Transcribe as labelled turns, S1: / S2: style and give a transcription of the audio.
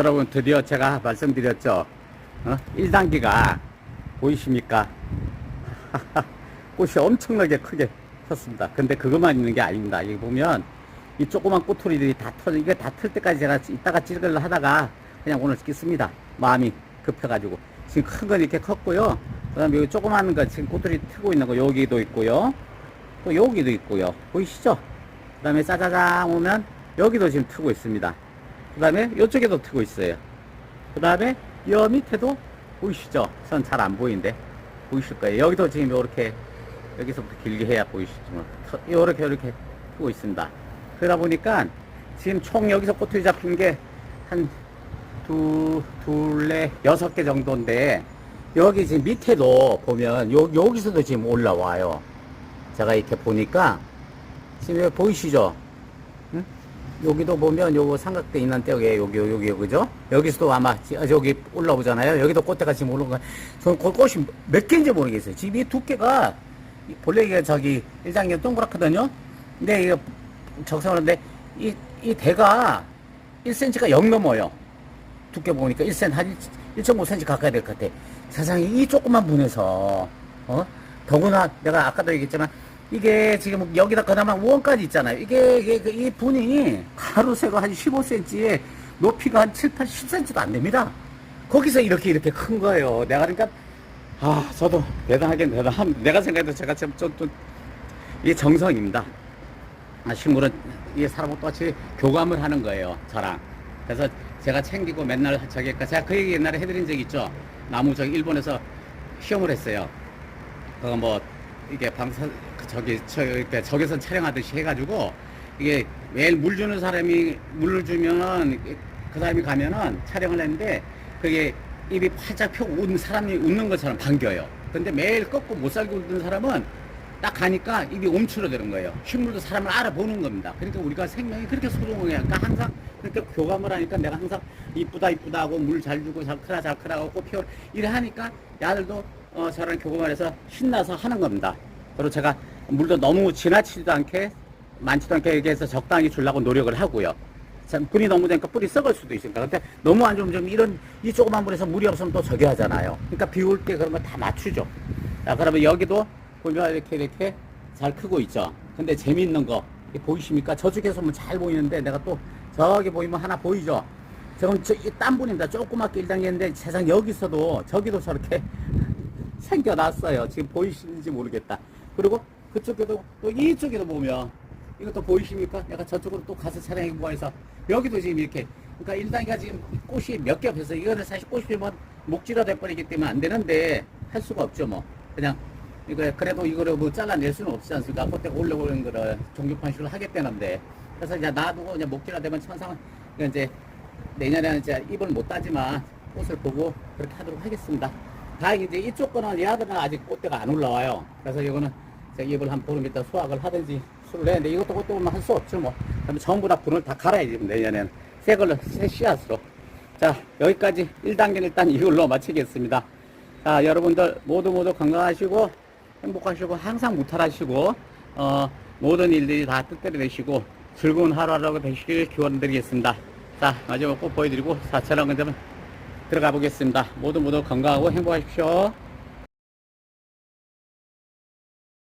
S1: 여러분 드디어 제가 말씀드렸죠. 어? 1단계가 보이십니까? 꽃이 엄청나게 크게 폈습니다. 근데 그것만 있는 게 아닙니다. 여기 보면 이 조그만 꼬투리들이 다 터져. 이게 다 틀 때까지 제가 이따가 찌르려 하다가 그냥 오늘 찍습니다. 마음이 급해가지고. 지금 큰 건 이렇게 컸고요. 그 다음에 여기 조그만 거 지금 꼬투리 트고 있는 거 여기도 있고요. 또 여기도 있고요. 보이시죠? 그 다음에 짜자잔 오면 여기도 지금 트고 있습니다. 그 다음에 이쪽에도 트고 있어요. 그 다음에 여 밑에도 보이시죠? 전잘안 보이는데 보이실 거예요. 여기도 지금 이렇게 여기서부터 길게 해야 보이시지만 이렇게 이렇게 트고 있습니다. 그러다 보니까 지금 총 여기서 꼬투리 잡힌 게 한 두, 둘레, 여섯 개 정도인데 여기 지금 밑에도 보면 요, 여기서도 지금 올라와요. 제가 이렇게 보니까 지금 보이시죠? 응? 여기도 보면 요거 삼각대 있는 떼에 여기 여기 그죠? 여기서도 아마 지- 아, 여기 올라오잖아요. 여기도 꽃대가 지금 오는 거예요. 저는 그 꽃이 몇 개인지 모르겠어요. 지금 이 두께가 이 본래 이게 저기 일장이 동그랗거든요. 근데 이거 적성하는데 이, 이 대가 1cm가 0 넘어요. 두께 보니까 1cm, 한 1.5cm 가까이 될 것 같아. 세상에 이 조그만 분에서, 어? 더구나 내가 아까도 얘기했지만, 이게 지금 여기다 그나마 원까지 있잖아요. 이게, 이게 그이 분이 가로세가 한 15cm에 높이가 한 7, 8, 10cm도 안 됩니다. 거기서 이렇게 이렇게 큰 거예요. 내가 그러니까, 아, 저도 대단하긴 대단함. 내가 생각해도 제가 좀, 좀, 좀, 이게 정성입니다. 아, 식물은 이 사람하고 똑같이 교감을 하는 거예요, 저랑. 그래서 제가 챙기고 맨날 저기, 그러니까 제가 그 얘기 옛날에 해드린 적 있죠. 나무 저기 일본에서 시험을 했어요. 그거 뭐, 이게 방사, 그 저기, 저, 이렇게 적외선 촬영하듯이 해가지고, 이게 매일 물 주는 사람이 물을 주면, 그 사람이 가면은 촬영을 했는데, 그게 입이 활짝 펴고 웃는 사람이 웃는 것처럼 반겨요. 근데 매일 꺾고 못 살고 웃는 사람은 딱 가니까 입이 움츠러드는 거예요. 식물도 사람을 알아보는 겁니다. 그러니까 우리가 생명이 그렇게 소중해요. 그러니까 항상 그렇게 교감을 하니까 내가 항상 이쁘다 이쁘다 하고 물 잘 주고 잘 크라 잘 크라 하고 꽃 피워 이래 하니까 야들도 어, 저랑 교감을 해서 신나서 하는 겁니다. 그리고 제가 물도 너무 지나치지도 않게 많지도 않게 이렇게 해서 적당히 주려고 노력을 하고요. 참 분이 너무 되니까 뿌리 썩을 수도 있으니까. 근데 너무 안 좋으면 좀 이런 이 조그만 물에서 물이 없으면 또 저기 하잖아요. 그러니까 비올 때 그런 거 다 맞추죠. 자, 그러면 여기도 보면 이렇게 이렇게 잘 크고 있죠. 근데 재미있는 거 보이십니까? 저쪽에서 보면 잘 보이는데 내가 또 저기 보이면 하나 보이죠. 지금 저딴 분입니다. 조그맣게 일당했는데 세상 여기서도 저기도 저렇게 생겨났어요. 지금 보이시는지 모르겠다. 그리고 그쪽에도 또 이쪽에도 보면 이것도 보이십니까? 내가 저쪽으로 또 가서 촬영해 보아서 여기도 지금 이렇게 그러니까 1단계가 지금 꽃이 몇 개 없어서 이거는 사실 꽃이 피면 목지가 돼버리기 때문에 안 되는데 할 수가 없죠 뭐 그냥 이거 그래도 이거를 뭐 잘라낼 수는 없지 않습니까? 꽃대가 올라오는 거를 종교판식으로 하겠다는데 그래서 이제 놔두고 이제 목지가 되면 천상 이제 내년에는 이제 입을 못 따지만 꽃을 보고 그렇게 하도록 하겠습니다. 다행히 이제 이쪽 거는 얘들은 아직 꽃대가 안 올라와요. 그래서 이거는 잎을 한 보름 있다 수확을 하든지 수를 했는데 이것도 꽃대 오면 할수 없죠 뭐. 그러면 전부 다 분을 다 갈아야지 내년에는 새 걸로 새 씨앗으로. 자 여기까지 1단계는 일단 이걸로 마치겠습니다. 자 여러분들 모두 모두 건강하시고 행복하시고 항상 무탈하시고 어, 모든 일들이 다 뜻대로 되시고 즐거운 하루하루 되시길 기원드리겠습니다. 자 마지막 꼭 보여드리고 4차랑 그러면 들어가 보겠습니다. 모두 모두 건강하고 행복하십시오.